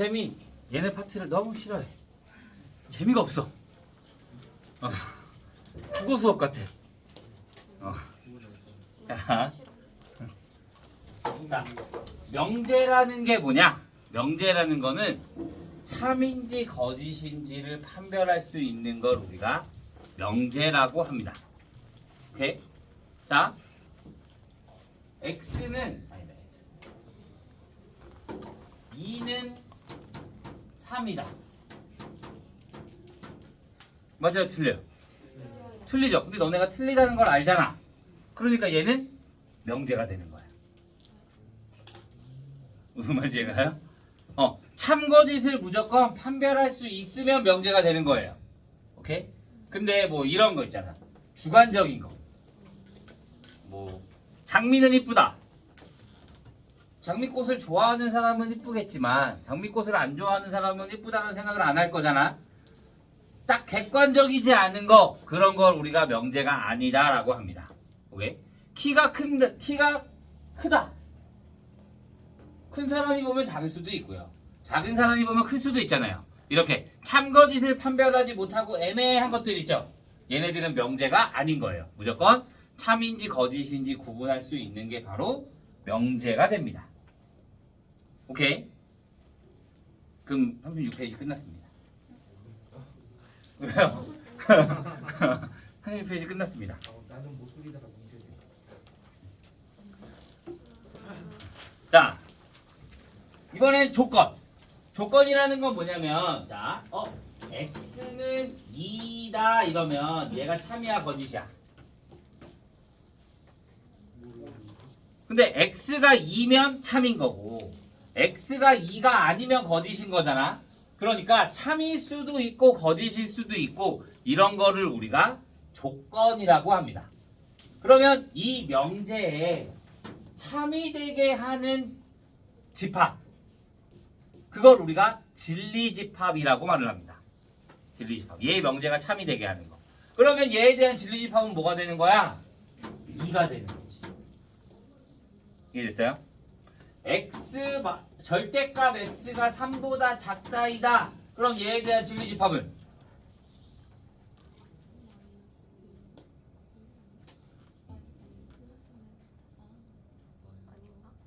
쌤이 얘네 파트를 너무 싫어해. 재미가 없어. 어. 국어 수업 같아. 어. 자, 자, 명제라는 게 뭐냐? 명제라는 거는 참인지 거짓인지를 판별할 수 있는 걸 우리가 명제라고 합니다. 오케이? 자, x는 아니다. x. 2는 3이다. 맞아요, 틀려요. 틀리죠. 근데 너네가 틀리다는 걸 알잖아. 그러니까 얘는 명제가 되는 거야. 무슨 말인지 가요? 어, 참거짓을 무조건 판별할 수 있으면 명제가 되는 거예요. 오케이? 근데 뭐 이런 거 있잖아. 주관적인 거. 뭐 장미는 이쁘다. 장미꽃을 좋아하는 사람은 이쁘겠지만 장미꽃을 안 좋아하는 사람은 이쁘다는 생각을 안 할 거잖아. 딱 객관적이지 않은 거 그런 걸 우리가 명제가 아니다라고 합니다. 오케이? 키가 큰 키가 크다. 큰 사람이 보면 작을 수도 있고요. 작은 사람이 보면 클 수도 있잖아요. 이렇게 참거짓을 판별하지 못하고 애매한 것들 있죠. 얘네들은 명제가 아닌 거예요. 무조건 참인지 거짓인지 구분할 수 있는 게 바로 명제가 됩니다. 오케이? 그럼 36페이지 끝났습니다. 왜요? 36페이지 끝났습니다. 어, 나는 모서리다가 문제돼. 자, 이번엔 조건. 조건이라는 건 뭐냐면, 자, 어, x는 2다 이러면 얘가 참이야 거짓이야. 근데 x가 2면 참인 거고, x가 2가 아니면 거짓인 거잖아. 그러니까 참일 수도 있고 거짓일 수도 있고 이런 거를 우리가 조건이라고 합니다. 그러면 이 명제에 참이 되게 하는 집합 그걸 우리가 진리 집합이라고 말을 합니다. 진리 집합. 얘의 명제가 참이 되게 하는 거. 그러면 얘에 대한 진리 집합은 뭐가 되는 거야? 2가 되는 거지. 이해됐어요? X 바- 절대값 x가 3보다 작다이다. 그럼 얘에 대한 진리집합은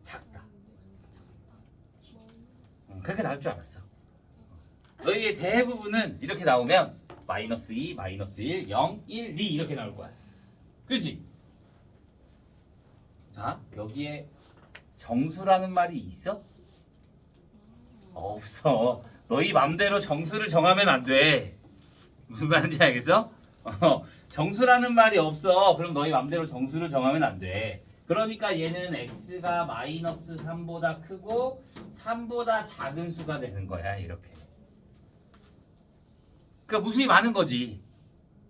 작다. 음, 그렇게 나올 줄 알았어. 너희의 대부분은 이렇게 나오면 마이너스 2, 마이너스 1, 0, 1, 2 이렇게 나올 거야. 그지? 자, 여기에 정수라는 말이 있어? 없어. 너희 맘대로 정수를 정하면 안 돼. 무슨 말인지 알겠어? 어, 정수라는 말이 없어. 그럼 너희 맘대로 정수를 정하면 안 돼. 그러니까 얘는 x가 마이너스 3보다 크고 3보다 작은 수가 되는 거야. 이렇게. 그러니까 무수히 많은 거지.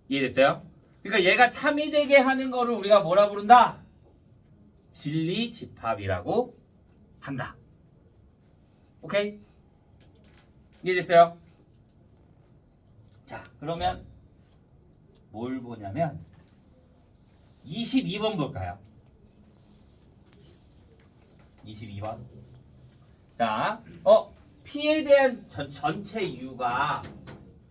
이해됐어요? 그러니까 얘가 참이 되게 하는 거를 우리가 뭐라 부른다? 진리 집합이라고 한다. 오케이? 이해됐어요? 자, 그러면 뭘 보냐면 22번 볼까요? 22번. 자, 어, P에 대한 전, 전체 U가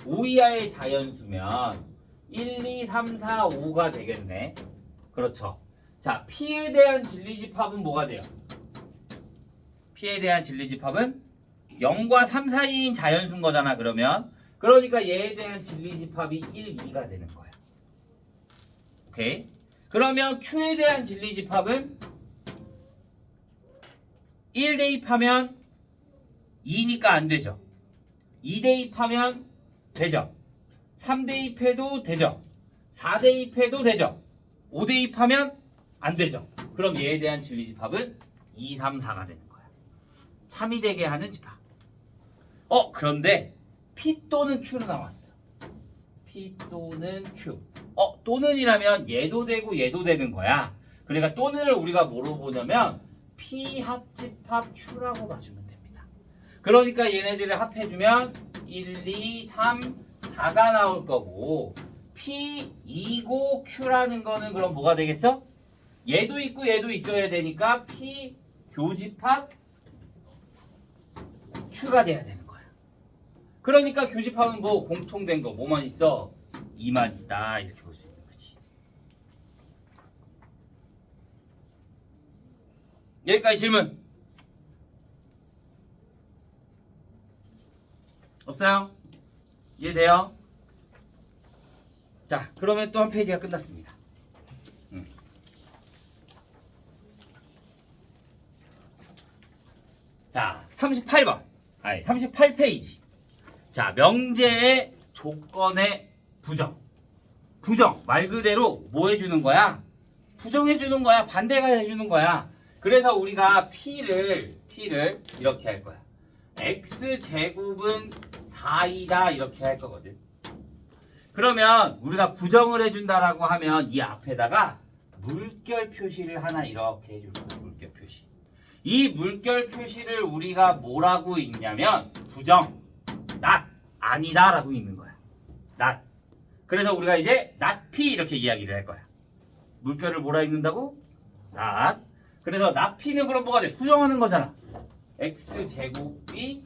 5 이하의 자연수면 1, 2, 3, 4, 5가 되겠네. 그렇죠. 자, P에 대한 진리집합은 뭐가 돼요? P에 대한 진리집합은 0과 3 사이인 자연수인 거잖아, 그러면. 그러니까 얘에 대한 진리집합이 1, 2가 되는 거야. 오케이? 그러면 Q에 대한 진리집합은 1 대입하면 2니까 안 되죠. 2 대입하면 되죠. 3 대입해도 되죠. 4 대입해도 되죠. 5 대입하면 안 되죠. 그럼 얘에 대한 진리 집합은 2, 3, 4가 되는 거야. 참이 되게 하는 집합. 어, 그런데 P 또는 Q로 나왔어. P 또는 Q. 어, 또는이라면 얘도 되고 얘도 되는 거야. 그러니까 또는을 우리가 뭐로 보냐면 P 합집합 Q라고 봐주면 됩니다. 그러니까 얘네들을 합해주면 1, 2, 3, 4가 나올 거고 P 2고 Q라는 거는 그럼 뭐가 되겠어? 얘도 있고 얘도 있어야 되니까 P 교집합 Q가 돼야 되는 거야. 그러니까 교집합은 뭐 공통된 거 뭐만 있어? 2만 있다 이렇게 볼 수 있는 거지. 여기까지 질문 없어요? 이해돼요? 자 그러면 또 한 페이지가 끝났습니다. 자 38번. 아니 38페이지. 자 명제의 조건의 부정. 부정 말 그대로 뭐 해주는 거야? 부정해 주는 거야? 반대가 해주는 거야? 그래서 우리가 p를 p를 이렇게 할 거야. X 제곱은 4이다 이렇게 할 거거든. 그러면 우리가 부정을 해준다라고 하면 이 앞에다가 물결 표시를 하나 이렇게 해줄 거야 이 물결 표시를 우리가 뭐라고 읽냐면 부정 not 아니다라고 읽는 거야. not. 그래서 우리가 이제 p 이렇게 이야기를 할 거야. 물결을 뭐라 읽는다고? not. 그래서 p는 그럼 뭐가 돼? 부정하는 거잖아. x 제곱이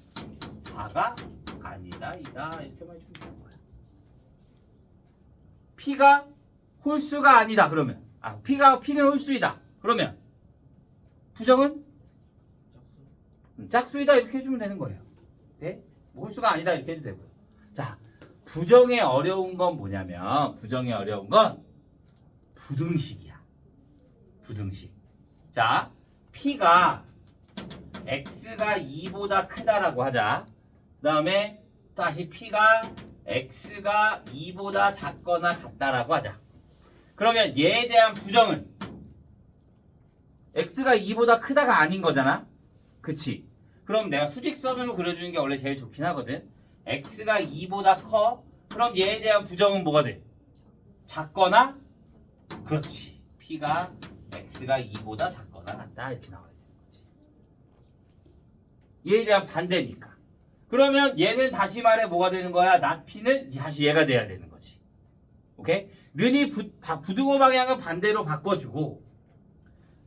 4가 아니다 이다. 이렇게만 해주면 되는 거야. p가 홀수가 아니다 그러면. 아 p가 p는 홀수이다. 그러면 부정은 음, 짝수이다 이렇게 해주면 되는 거예요. 네? 뭐 홀수가 아니다 이렇게 해도 되고요. 자, 부정의 어려운 건 뭐냐면 부정의 어려운 건 부등식이야. 부등식. 자, p가 x가 2보다 크다라고 하자. 그다음에 다시 p가 x가 2보다 작거나 같다라고 하자. 그러면 얘에 대한 부정은 x가 2보다 크다가 아닌 거잖아. 그치? 그럼 내가 수직선으로 그려주는 게 원래 제일 좋긴 하거든. x가 2보다 커. 그럼 얘에 대한 부정은 뭐가 돼? 작거나? 그렇지. p가 x가 2보다 작거나 같다. 이렇게 나와야 되는 거지. 얘에 대한 반대니까. 그러면 얘는 다시 말해 뭐가 되는 거야? not p는 다시 얘가 돼야 되는 거지. 오케이? 는이 부, 바- 부등호 방향은 반대로 바꿔주고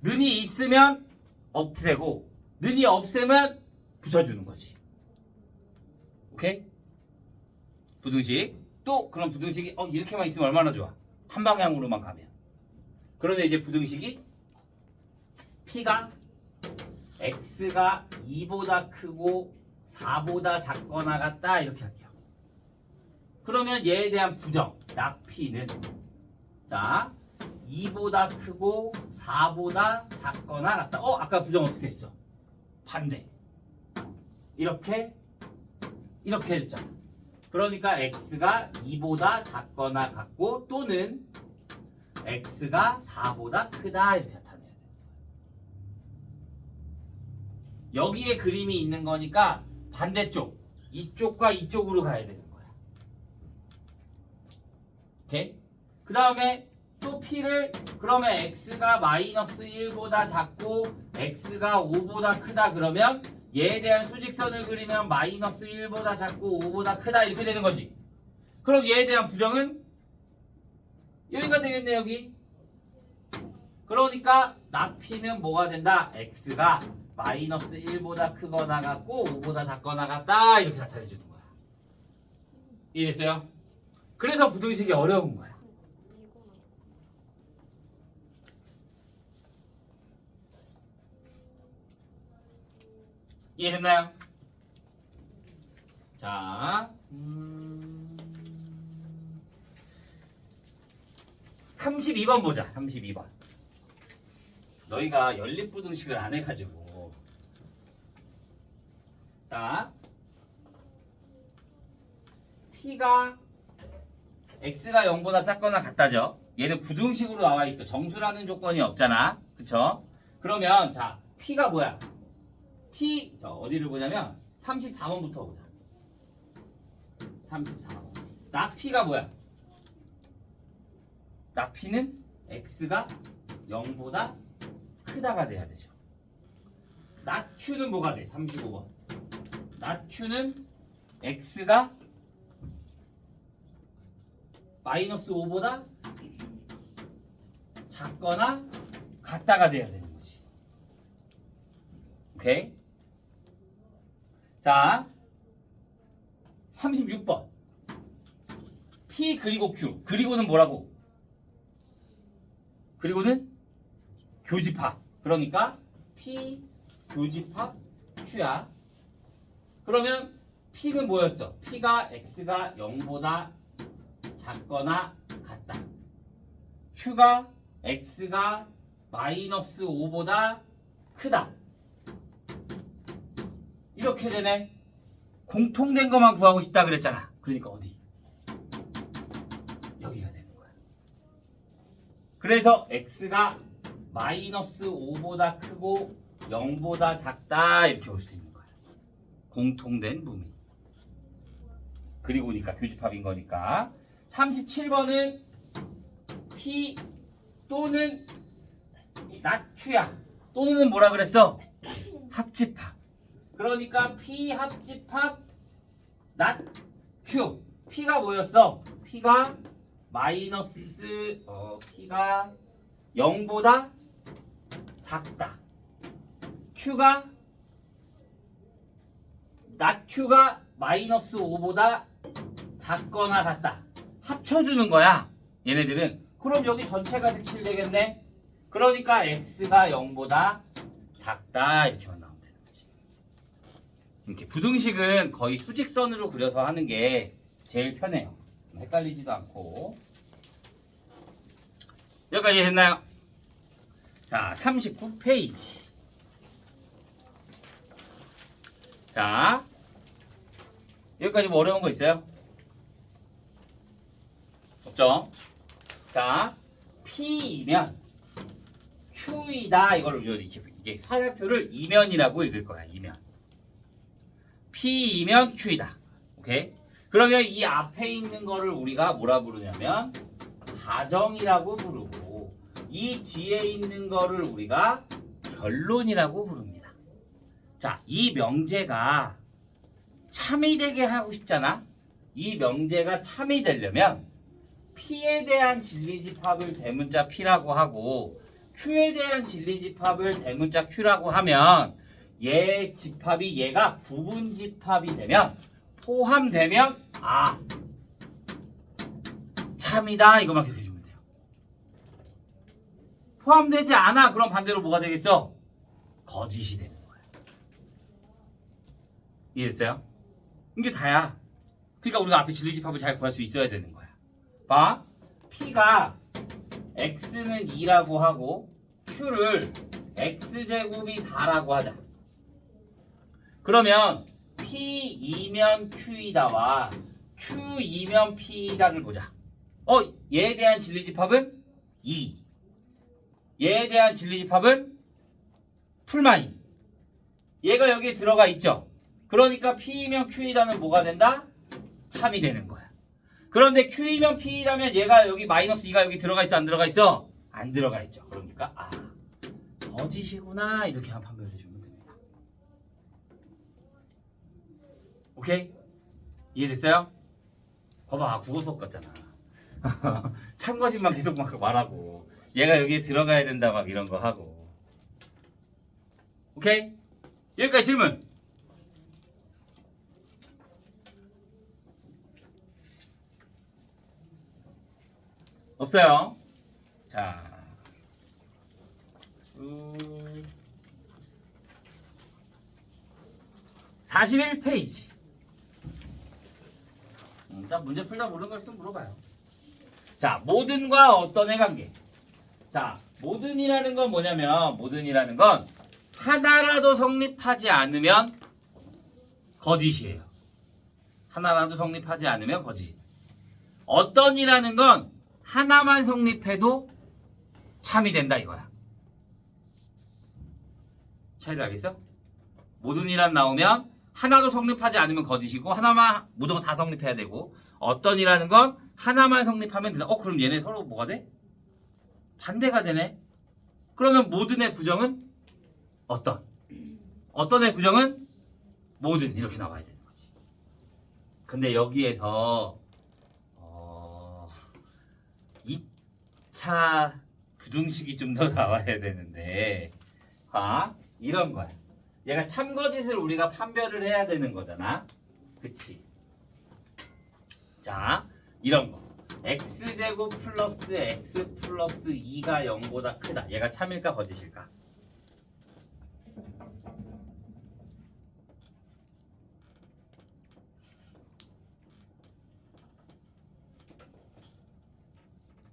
는이 있으면 없애고 는이 없애면 붙여주는 거지. 오케이? 부등식. 또 그런 부등식이 어 이렇게만 있으면 얼마나 좋아. 한 방향으로만 가면. 그러면 이제 부등식이 p가 x가 2보다 크고 4보다 작거나 같다 이렇게 할게요. 그러면 얘에 대한 부정 낙p는 자 2보다 크고 4보다 작거나 같다. 어 아까 부정 어떻게 했어? 반대. 이렇게 이렇게 했잖아. 그러니까 x가 2보다 작거나 같고 또는 x가 4보다 크다 이렇게 나타내야 돼. 여기에 그림이 있는 거니까 반대쪽 이쪽과 이쪽으로 가야 되는 거야. 오케이? 그 다음에 또 p를 그러면 x가 마이너스 1보다 작고 x가 5보다 크다 그러면 얘에 대한 수직선을 그리면 마이너스 1보다 작고 5보다 크다 이렇게 되는 거지. 그럼 얘에 대한 부정은 여기가 되겠네 여기. 그러니까 나피는 뭐가 된다? x가 마이너스 1보다 크거나 같고 5보다 작거나 같다 이렇게 나타내 주는 거야. 이해됐어요? 그래서 부등식이 어려운 거야. 이해됐나요? 자, 음... 32번 보자. 32번. 너희가 연립부등식을 안 해가지고. 자, P가 X가 0보다 작거나 같다죠. 얘는 부등식으로 나와 있어. 정수라는 조건이 없잖아. 그쵸? 그러면 자, P가 뭐야? P 자, 어디를 보냐면 34번부터 보자. 34번. 나 P가 뭐야? 나 P는 X가 0보다 크다가 돼야 되죠. 나 Q는 뭐가 돼? 35번. 나 Q는 X가 마이너스 5보다 작거나 같다가 돼야 되는 거지. 오케이? 자, 36번. P 그리고 Q. 그리고는 뭐라고? 그리고는 교집합. 그러니까 P 교집합 Q야. 그러면 P는 뭐였어? P가 X가 0보다 작거나 같다. Q가 X가 마이너스 5보다 크다. 이렇게 되네. 공통된 것만 구하고 싶다 그랬잖아. 그러니까 어디? 여기가 되는 거야. 그래서 x가 마이너스 5보다 크고 0보다 작다 이렇게 볼수 있는 거야. 공통된 무미. 그리고니까 교집합인 거니까 37번은 p 또는 낮 q야. 또는 뭐라 그랬어? 합집합. 그러니까 p 합집합 낮 q. p가 뭐였어? p가 마이너스 어 p가 0보다 작다. q가 낮 q가 마이너스 5보다 작거나 같다. 합쳐주는 거야. 얘네들은. 그럼 여기 전체가 색칠 되겠네. 그러니까 x가 0보다 작다 되는 거지. 이렇게 부등식은 거의 수직선으로 그려서 하는 게 제일 편해요. 헷갈리지도 않고. 여기까지 됐나요? 자, 39페이지. 자, 여기까지 뭐 어려운 거 있어요? 없죠? 자, P이면 Q이다. 이걸 이게 사약표를 이면이라고 읽을 거야. 이면. P이면 Q이다. 오케이? 그러면 이 앞에 있는 거를 우리가 뭐라 부르냐면 가정이라고 부르고 이 뒤에 있는 거를 우리가 결론이라고 부릅니다. 자, 이 명제가 참이 되게 하고 싶잖아. 이 명제가 참이 되려면 P에 대한 진리집합을 대문자 P라고 하고 Q에 대한 진리집합을 대문자 Q라고 하면 얘 집합이 얘가 부분 집합이 되면 포함되면 아 참이다 이거만 기억해 주면 돼요. 포함되지 않아 그럼 반대로 뭐가 되겠어? 거짓이 되는 거야. 이해됐어요? 이게 다야. 그러니까 우리가 앞에 진리 집합을 잘 구할 수 있어야 되는 거야. 봐. P가 X는 2라고 하고 Q를 X제곱이 4라고 하자. 그러면 P2면 Q이다와 Q2면 P이다를 보자. 어, 얘에 대한 진리 집합은 2. 얘에 대한 진리 집합은 풀만 2. 얘가 여기에 들어가 있죠. 그러니까 P이면 Q이다는 뭐가 된다? 참이 되는 거야. 그런데 Q이면 P라면 얘가 여기 마이너스 2가 여기 들어가 있어 안 들어가 있어? 안 들어가 있죠. 그러니까 아 거짓이구나 이렇게 한 판별해 됩니다. 오케이? 이해됐어요? 봐봐 국어 수업 같잖아. 참거짓만 계속 막 말하고 얘가 여기에 들어가야 된다 막 이런 거 하고 오케이? 여기까지 질문. 없어요. 자. 음. 41페이지. 음, 일단 문제 풀다 모르는 거 있으면 물어봐요. 자, 모든과 어떤의 관계. 자, 모든이라는 건 뭐냐면, 모든이라는 건 하나라도 성립하지 않으면 거짓이에요. 하나라도 성립하지 않으면 거짓. 어떤이라는 건 하나만 성립해도 참이 된다 이거야. 차이를 알겠어? 모든이란 나오면 하나도 성립하지 않으면 거짓이고 하나만 모든 건다 성립해야 되고 어떤이라는 건 하나만 성립하면 된다. 어 그럼 얘네 서로 뭐가 돼? 반대가 되네. 그러면 모든의 부정은 어떤? 어떤의 부정은 모든 이렇게 나와야 되는 거지. 근데 여기에서 어 2차 부등식이 좀 더 나와야 되는데 봐 이런 거야. 얘가 참거짓을 우리가 판별을 해야 되는 거잖아. 그치? 자, 이런 거. x제곱 플러스 x 플러스 2가 0보다 크다. 얘가 참일까 거짓일까?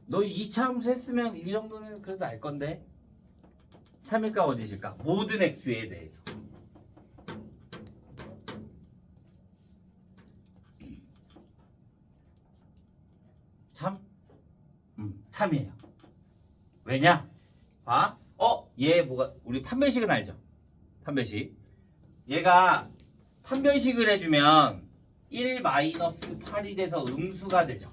너 2차 함수 했으면 이 정도는 그래도 알 건데 참일까 거짓일까? 모든 x에 대해서 참? 음, 참이에요. 왜냐? 봐. 어, 얘 뭐가 우리 판별식은 알죠? 판별식. 얘가 판별식을 해주면 1 마이너스 8이 돼서 음수가 되죠.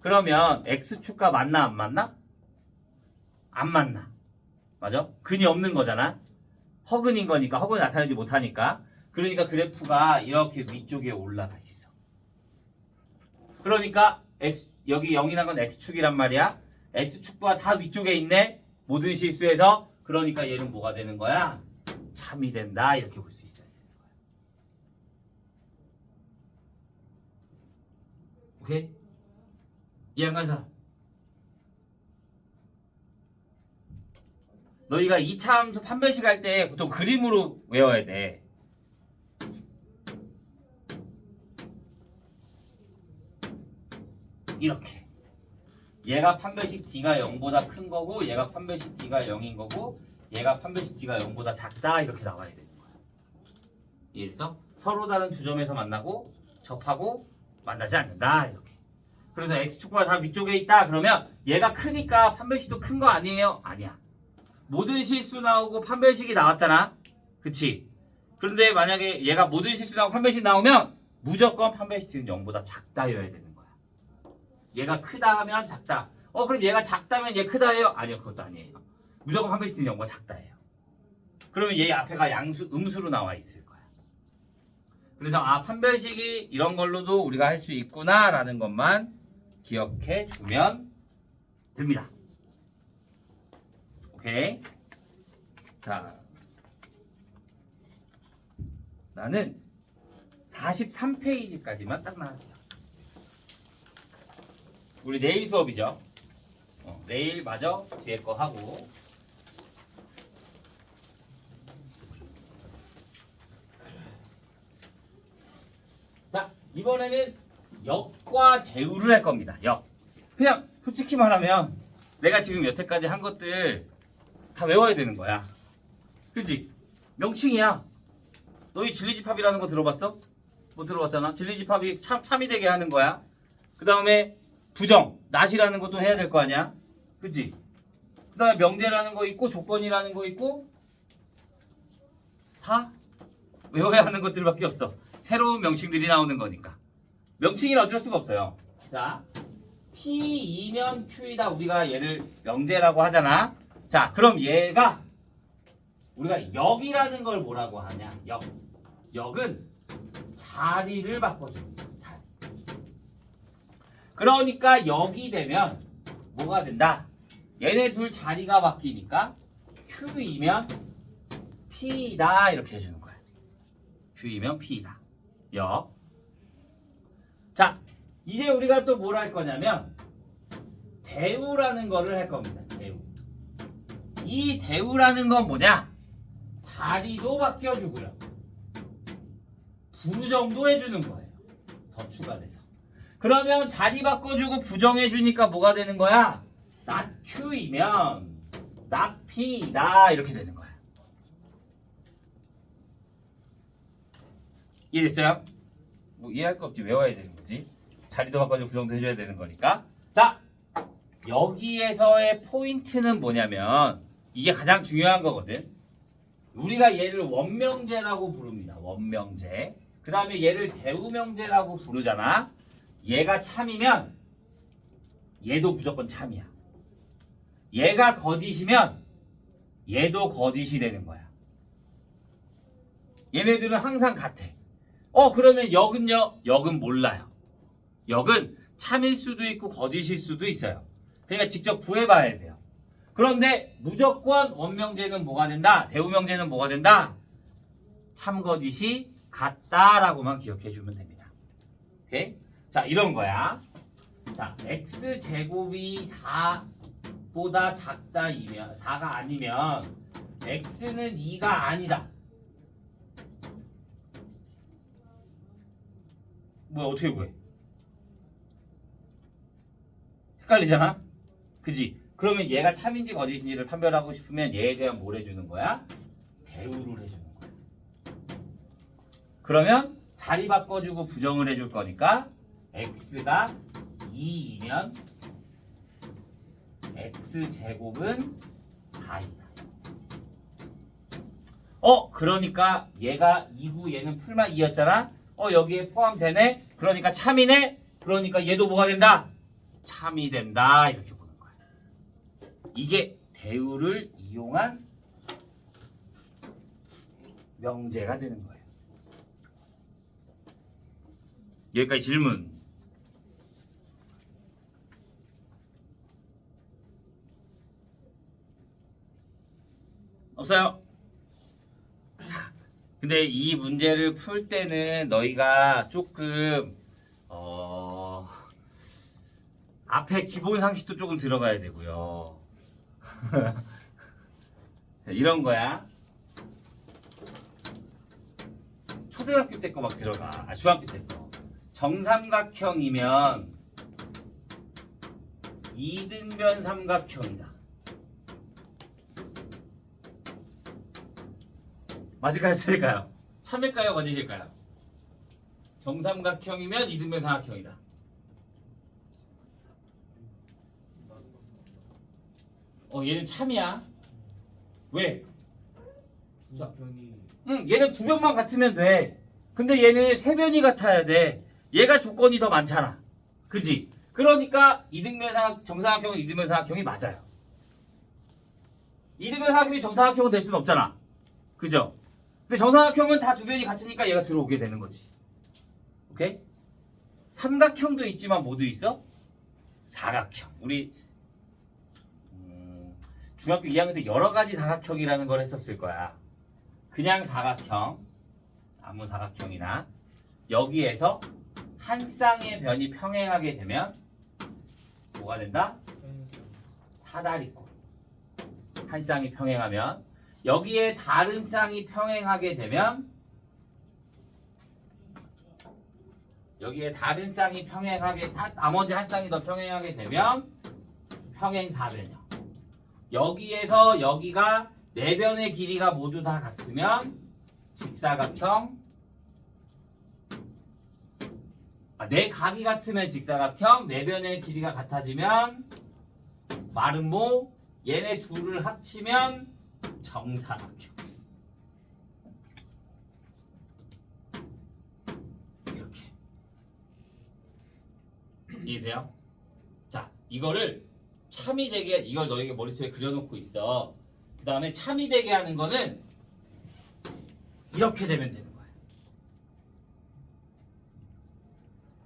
그러면 x축과 맞나 안 맞나? 안 맞나. 맞아? 근이 없는 거잖아. 허근인 거니까 허근이 나타내지 못하니까. 그러니까 그래프가 이렇게 위쪽에 올라가 있어. 그러니까 x 여기 0이란 건 x축이란 말이야. x축과 다 위쪽에 있네. 모든 실수에서 그러니까 얘는 뭐가 되는 거야? 참이 된다. 이렇게 볼 수 있어야 되는 거야. 오케이? 이해 안 가는 사람? 너희가 2차 함수 판별식 할 때 보통 그림으로 외워야 돼. 이렇게. 얘가 판별식 D가 0보다 큰 거고 얘가 판별식 D가 0인 거고 얘가 판별식 D가 0보다 작다 이렇게 나와야 되는 거야. 이해했어? 서로 다른 두 점에서 만나고 접하고 만나지 않는다 이렇게. 그래서 X축과 다 위쪽에 있다 그러면 얘가 크니까 판별식도 큰 거 아니에요? 아니야. 모든 실수 나오고 판별식이 나왔잖아. 그치? 그런데 만약에 얘가 모든 실수 나오고 판별식 나오면 무조건 판별식은 0보다 작다여야 되는 거야. 얘가 크다 하면 작다. 어 그럼 얘가 작다면 얘 크다예요? 아니요 그것도 아니에요. 무조건 판별식은 0보다 작다예요. 그러면 얘 앞에가 양수 음수로 나와 있을 거야. 그래서 아 판별식이 이런 걸로도 우리가 할 수 있구나라는 것만 기억해 주면 됩니다. 오케이. 자, 나는 43페이지까지만 딱 나갈게요. 우리 내일 수업이죠. 어, 내일 마저 뒤에 거 하고. 자, 이번에는 역과 대우를 할 겁니다. 역. 그냥 솔직히 말하면 내가 지금 여태까지 한 것들 다 외워야 되는 거야. 그지? 명칭이야. 너희 진리집합이라는 거 들어봤어? 뭐 들어봤잖아. 진리집합이 참, 참이 되게 하는 거야. 그 다음에 부정, 낫이라는 것도 해야 될 거 아니야. 그지? 그 다음에 명제라는 거 있고 조건이라는 거 있고 다 외워야 하는 것들밖에 없어. 새로운 명칭들이 나오는 거니까. 명칭이라 어쩔 수가 없어요. 자, P2면 Q이다. 우리가 얘를 명제라고 하잖아. 자, 그럼 얘가 우리가 역이라는 걸 뭐라고 하냐? 역. 역은 자리를 바꿔줍니다. 그러니까 역이 되면 뭐가 된다? 얘네 둘 자리가 바뀌니까 Q이면 P다 이렇게 해주는 거야. Q이면 P다. 역. 자, 이제 우리가 또 뭘 할 거냐면 대우라는 거를 할 겁니다. 대우. 이 대우라는 건 뭐냐? 자리도 바뀌어주고요. 부정도 해주는 거예요. 더 추가돼서. 그러면 자리 바꿔주고 부정해주니까 뭐가 되는 거야? not Q이면 not P다 이렇게 되는 거야. 이해됐어요? 뭐 이해할 거 없지 외워야 되는 거지. 자리도 바꿔주고 부정도 해줘야 되는 거니까. 자, 여기에서의 포인트는 뭐냐면 이게 가장 중요한 거거든. 우리가 얘를 원명제라고 부릅니다. 원명제. 그 다음에 얘를 대우명제라고 부르잖아. 얘가 참이면 얘도 무조건 참이야. 얘가 거짓이면 얘도 거짓이 되는 거야. 얘네들은 항상 같아. 어 그러면 역은요? 역은 몰라요. 역은 참일 수도 있고 거짓일 수도 있어요. 그러니까 직접 구해봐야 돼요. 그런데 무조건 원명제는 뭐가 된다? 대우명제는 뭐가 된다? 참거짓이 같다라고만 기억해 주면 됩니다. 오케이? 자 이런 거야. 자 x 제곱이 4보다 작다이면 4가 아니면 x는 2가 아니다. 뭐야 어떻게 구해? 헷갈리잖아? 그지? 그러면 얘가 참인지 거짓인지를 판별하고 싶으면 얘에 대한 뭘 해주는 거야? 대우를 해주는 거야. 그러면 자리 바꿔주고 부정을 해줄 거니까 x가 2이면 x 제곱은 4이다. 어 그러니까 얘가 2구 얘는 풀만 2였잖아. 어 여기에 포함되네. 그러니까 참이네. 그러니까 얘도 뭐가 된다? 참이 된다 이렇게 보는 거야. 이게 대우를 이용한 명제가 되는 거예요. 여기까지 질문. 없어요. 자, 근데 이 문제를 풀 때는 너희가 조금 어 앞에 기본 상식도 조금 들어가야 되고요. 자, 이런 거야. 초등학교 때 거 막 들어가. 아, 중학교 때 거. 정삼각형이면 이등변 삼각형이다. 맞을까요? 틀릴까요? 참일까요? 거짓일까요? 정삼각형이면 이등변 삼각형이다. 어, 얘는 참이야. 왜? 두 변이 응, 얘는 두 변만 같으면 돼. 근데 얘는 세 변이 같아야 돼. 얘가 조건이 더 많잖아. 그지? 그러니까 이등변 삼각, 정삼각형은 이등변 삼각형이 맞아요. 이등변 삼각형이 정삼각형은 될 수는 없잖아. 그죠? 근데 정삼각형은 다두 변이 같으니까 얘가 들어오게 되는 거지. 오케이? 삼각형도 있지만 모두 있어? 사각형. 우리 음, 중학교 2학년 때 여러 가지 사각형이라는 걸 했었을 거야. 그냥 사각형, 아무 사각형이나 여기에서 한 쌍의 변이 평행하게 되면 뭐가 된다? 사다리꼴. 한 쌍이 평행하면 여기에 다른 쌍이 평행하게 되면 여기에 다른 쌍이 평행하게 다, 나머지 한 쌍이 더 평행하게 되면 평행 사변형. 여기에서 여기가 네 변의 길이가 모두 다 같으면 직사각형. 아, 네 각이 같으면 직사각형, 네 변의 길이가 같아지면 마름모, 얘네 둘을 합치면 정사각형. 이렇게. 이해돼요? 자, 이거를 참이 되게 이걸 너에게 머릿속에 그려놓고 있어. 그 다음에 참이 되게 하는 거는 이렇게 되면 되는 거야.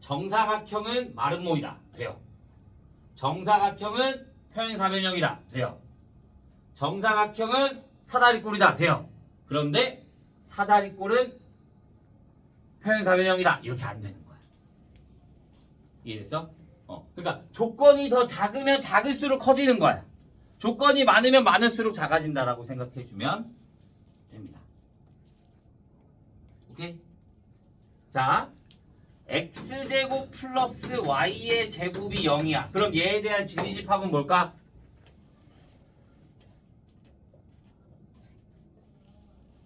정사각형은 마름모이다. 돼요. 정사각형은 평행사변형이다. 돼요. 정사각형은 사다리꼴이다. 돼요. 그런데 사다리꼴은 평행사변형이다. 이렇게 안 되는 거야. 이해됐어? 어. 그러니까 조건이 더 작으면 작을수록 커지는 거야. 조건이 많으면 많을수록 작아진다라고 생각해 주면 됩니다. 오케이? 자, x제곱 플러스 y의 제곱이 0이야. 그럼 얘에 대한 진리집합은 뭘까?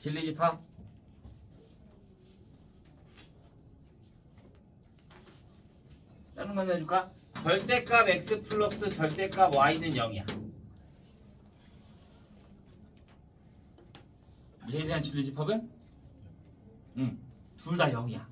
진리집합? 다른 거 해줄까? 절대값 x 플러스 절대값 y는 0이야. 얘에 대한 진리집합은? 응, 둘 다 0이야.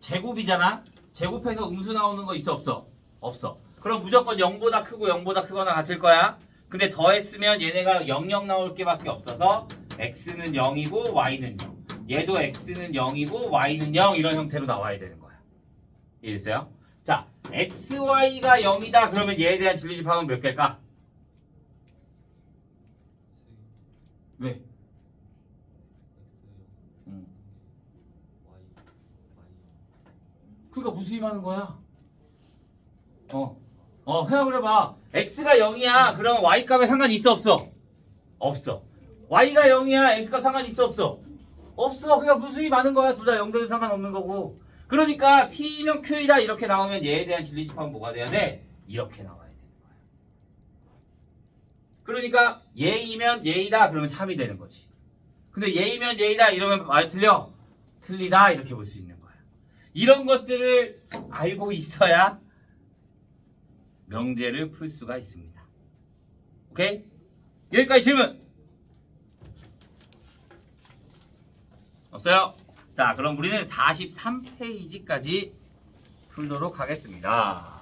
제곱이잖아. 제곱해서 음수 나오는 거 있어 없어? 없어. 그럼 무조건 0보다 크고 0보다 크거나 같을 거야. 근데 더했으면 얘네가 00 나올 게밖에 없어서 x는 0이고 y는 0. 얘도 x는 0이고 y는 0 이런 형태로 나와야 되는 거야. 이해됐어요? 자, x, y가 0이다 그러면 얘에 대한 진리 집합은 몇 개일까? 왜? 음. 그러니까 무수히 많은 거야. 어. 어, 생각을 해봐. x가 0이야. 그럼 y 값에 상관이 있어, 없어? 없어. Y가 0이야. x 값 상관이 있어, 없어? 없어. 그냥 무수히 많은 거야. 둘 다 0대도 상관없는 거고. 그러니까 p면 q이다. 이렇게 나오면 얘에 대한 진리집합은 뭐가 돼야 돼? 이렇게 나와야 되는 거야. 그러니까 얘이면 얘이다. 그러면 참이 되는 거지. 근데 얘이면 얘이다. 이러면 말 틀려? 틀리다. 이렇게 볼 수 있는 거야. 이런 것들을 알고 있어야 명제를 풀 수가 있습니다. 오케이? 여기까지 질문. 없어요? 자, 그럼 우리는 43페이지까지 풀도록 하겠습니다.